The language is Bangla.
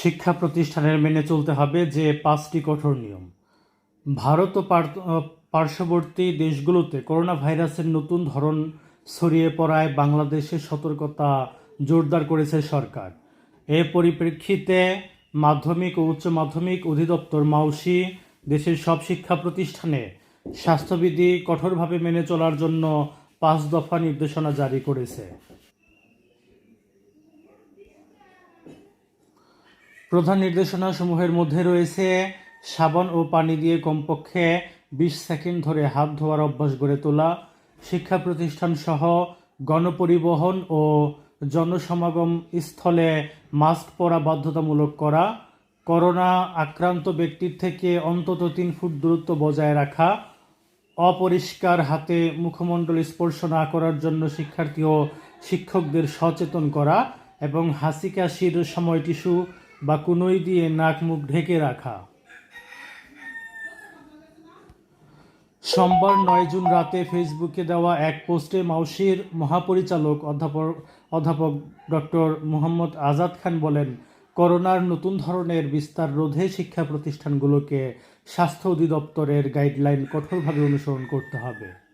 শিক্ষা প্রতিষ্ঠানের মেনে চলতে হবে যে পাঁচটি কঠোর নিয়ম। ভারত ও পার্শ্ববর্তী দেশগুলোতে করোনা ভাইরাসের নতুন ধরন ছড়িয়ে পড়ায় বাংলাদেশে সতর্কতা জোরদার করেছে সরকার। এ পরিপ্রেক্ষিতে মাধ্যমিক ও উচ্চ মাধ্যমিক অধিদপ্তর মাউসি দেশের সব শিক্ষা প্রতিষ্ঠানে স্বাস্থ্যবিধি কঠোরভাবে মেনে চলার জন্য পাঁচ দফা নির্দেশনা জারি করেছে। প্রধান নির্দেশনাসমূহের মধ্যে রয়েছে সাবান ও পানি দিয়ে কমপক্ষে বিশ সেকেন্ড ধরে হাত ধোয়ার অভ্যাস গড়ে তোলা, শিক্ষা প্রতিষ্ঠান সহ গণপরিবহন ও জনসমাগম স্থলে মাস্ক পরা বাধ্যতামূলক করা, করোনা আক্রান্ত ব্যক্তির থেকে অন্তত তিন ফুট দূরত্ব বজায় রাখা, অপরিষ্কার হাতে মুখমণ্ডল স্পর্শ না করার জন্য শিক্ষার্থী ও শিক্ষকদের সচেতন করা এবং হাসি কাশির সময় টিস্যু বা কুনোই দিয়ে নাক মুখ ঢেকে রাখা। সোমবার নয় জুন রাতে ফেসবুকে দেওয়া এক পোস্টে মাউসির মহাপরিচালক অধ্যাপক অধ্যাপক ডক্টর মোহাম্মদ আজাদ খান বলেন, করোনার নতুন ধরনের বিস্তার রোধে শিক্ষা প্রতিষ্ঠানগুলোকে স্বাস্থ্য অধিদপ্তরের গাইডলাইন কঠোরভাবে অনুসরণ করতে হবে।